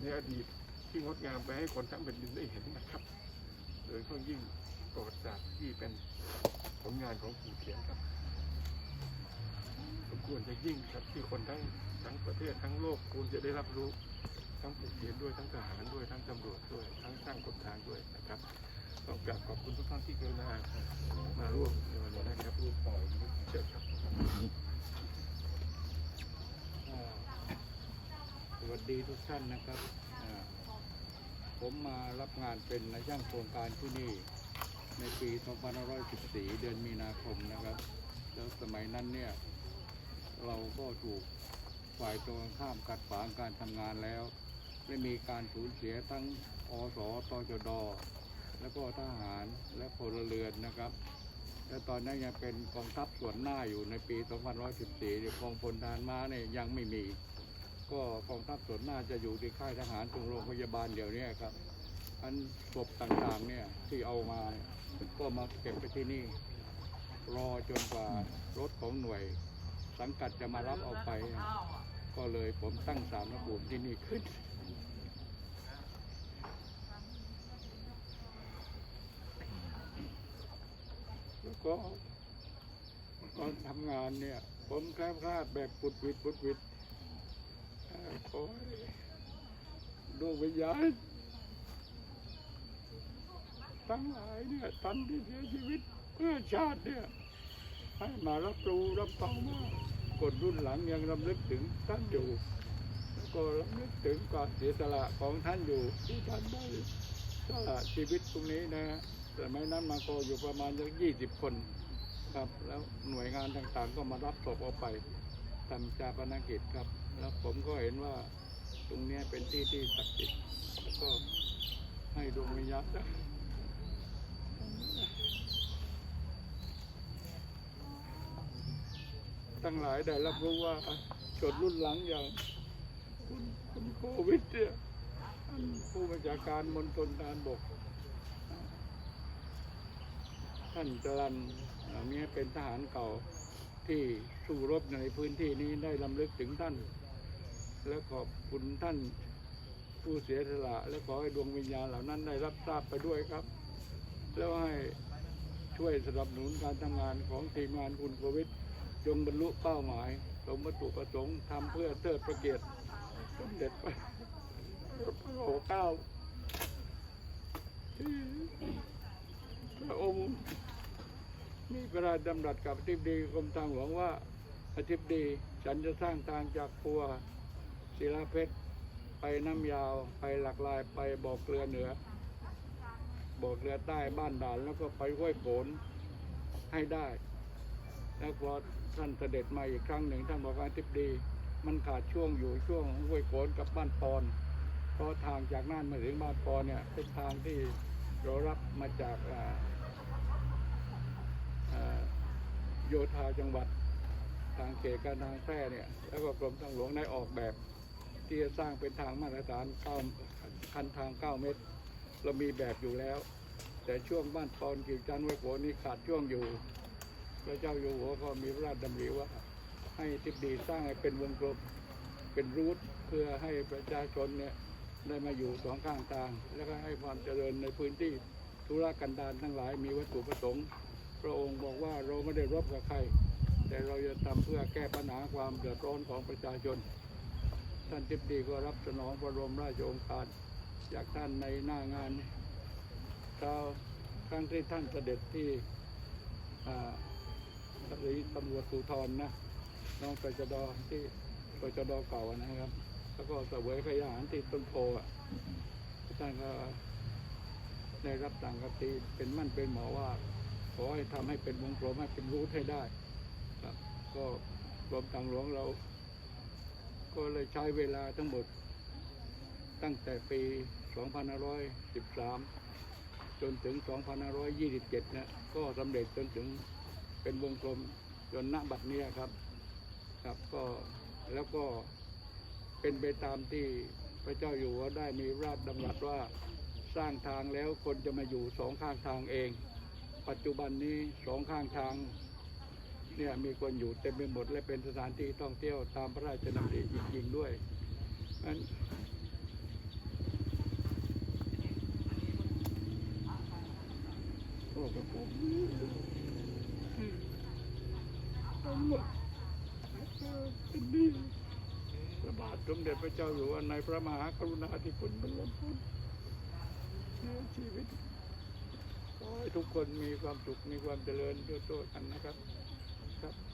ในอดีตที่งดงามไปให้คนทั้งแผ่นดินได้เห็นนะครับ โดยเฉพาะยิ่งประวัติศาสตร์ที่เป็นผลงานของปู่เขียนครับสมควรจะยิ่งครับที่คนทั้งทั้งประเทศทั้งโลกควรจะได้รับรู้ทั้งปู่เขียนด้วยทั้งทหารด้วยทั้งตำรวจด้วย ทั้งสร้างกฎทางด้วยนะครับต้องกราบขอบคุณทุกท่านที่กรุณามาร่วมในวันนี้นะครับร่วมปล่อยเชิญครับ อ่าส วัสดีทุกท่านนะครับผมมารับงานเป็นนายช่างโครงการที่นี่ในปี2514 เดือนมีนาคมนะครับ แล้วสมัยนั้นเนี่ย เราก็ถูกฝ่ายตรงข้ามกัดขวางการทำงานแล้วได้มีการสูญเสียทั้งอสตจด แล้วก็ทหารและพลเรือนนะครับ และตอนนั้นยังเป็นกองทัพส่วนหน้าอยู่ในปี2514เนี่ยกองพลทหารม้าเนี่ยยังไม่มี ก็กองทัพส่วนหน้าจะอยู่ที่ค่ายทหารตรงโรงพยาบาลเดี๋ยวนี้ครับอันศพต่างๆเนี่ยที่เอามาก็มาเก็บไปที่นี่ รอจนกว่ารถของหน่วย สังกัดจะมารับเอาไป ก็เลยผมตั้งสามระบุที่นี่ขึ้นแล้วก็ตอนทำงานเนี่ย ผมแคล้วคลาดแบบปุดวิดปุดวิด ดวงวิญญาณทั้งหลายเนี่ยท่านที่เสียชีวิตเพื่อชาติเนี่ยให้มารับรู้รับฟังว่าคนรุ่นหลังยังรำลึกถึงท่านอยู่แล้วก็รำลึกถึงการเสียสละของท่านอยู่ที่ท่านได้สละชีวิตตรงนี้นะสมัยนั้นมาก็อยู่ประมาณยังยี่สิบคนครับ แล้วหน่วยงานต่างๆก็มารับศพเอาไปทำจาปนกิจครับ แล้วผมก็เห็นว่าตรงนี้เป็นที่ที่ศักดิ์สิทธิ์แล้วก็ให้ดวงวิญญาณได้ทั้งหลายได้รับรู้ว่าชนรุ่นหลังอย่างคุณคุณโควิดเนี่ยท่านผู้บัญชาการมณฑลทหารบก ท่านจรันเอ่อเนี่ยเป็นทหารเก่าที่สู้รบในพื้นที่นี้ได้ลำลึกถึงท่าน และขอบคุณท่านผู้เสียสละ และขอให้ดวงวิญญาณเหล่านั้นได้รับทราบไปด้วยครับ แล้วให้ช่วยสนับสนุนการทำงานของทีมงานคุณโควิดจงบรรลุเป้าหมายสมวัตถุประสงค์ทำเพื่อเทิดพระเกียรติสมเด็จพระพระโอเก้าพระองค์มีพระราชดำรัสกับอธิบดีกรมทางหลวงว่าอธิบดีฉันจะสร้างทางจากปัว ศิลาเพชรไปน้ำยาวไปหลักลายไปบ่อเกลือเหนือบ่อเกลือใต้บ้านด่านแล้วก็ไปห้วยโขนให้ได้ แล้วพอท่านเสด็จมาอีกครั้งหนึ่งท่านบอกว่าอธิบดี มันขาดช่วงอยู่ช่วงห้วยโขนกับบ้านปอนเพราะทางจากน่านมาถึงบ้านปอนเนี่ยเป็นทางที่เรารับมาจากอ่าอ่าโยธาจังหวัดทางเขตการทางแพร่เนี่ยแล้วก็กรมทางหลวงได้ออกแบบ ที่จะสร้างเป็นทางมาตรฐาน9คันทาง9เมตร เรามีแบบอยู่แล้ว แต่ช่วงบ้านปอนกิจจันทร์ไว้โขนนี่ขาดช่วงอยู่ พระเจ้าอยู่หัวก็มีพระราชดำริว่า ให้ทิบดีสร้างให้เป็นวงกลมเป็นรูทเพื่อให้ประชาชนเนี่ยได้มาอยู่สองข้างทาง แล้วก็ให้ความเจริญในพื้นที่ธุรกันดารทั้งหลายมีวัตถุประสงค์ พระองค์บอกว่าเราไม่ได้รบกับใคร แต่เราจะทำเพื่อแก้ปัญหาความเดือดร้อนของประชาชน ท่านทิบดีก็รับสนองพระบรมราชโองการจากท่านในหน้างานคราวครั้งที่ท่านเสด็จที่อ่าสถานีตำรวจภูธรนะน้องกจดที่กจดเก่านะครับ แล้วก็เสวยพยาหารที่ต้นโพอะท่านก็ได้รับสั่งกตีเป็นมั่นเป็นหมอว่า ขอให้ทำให้เป็นวงกลมให้เป็นรูทให้ได้ครับก็กรมทางหลวงเรา ก็เลยใช้เวลาทั้งหมด ตั้งแต่ปี 2513 จนถึง 2527 นะ ก็สำเร็จจนถึงเป็นวงกลมจนณบัดนี้ครับ ครับก็แล้วก็เป็นไปตามที่พระเจ้าอยู่หัวได้มีราชดำรัสว่าสร้างทางแล้วคนจะมาอยู่สองข้างทางเอง ปัจจุบันนี้สองข้างทาง เนี่ยมีคนอยู่เต็มไปหมดและเป็นสถานที่ท่องเที่ยวตามพระราชดำริจริงๆด้วยนั้นโอ้กระผมทั้งหมดเป็นนี่พระบาทสมเด็จพระเจ้าอยู่หัวในพระมหากรุณาธิคุณเป็นล้นพ้นชีวิตขอให้ทุกคนมีความสุขมีความเจริญโดยตัวกันนะครับ Пока.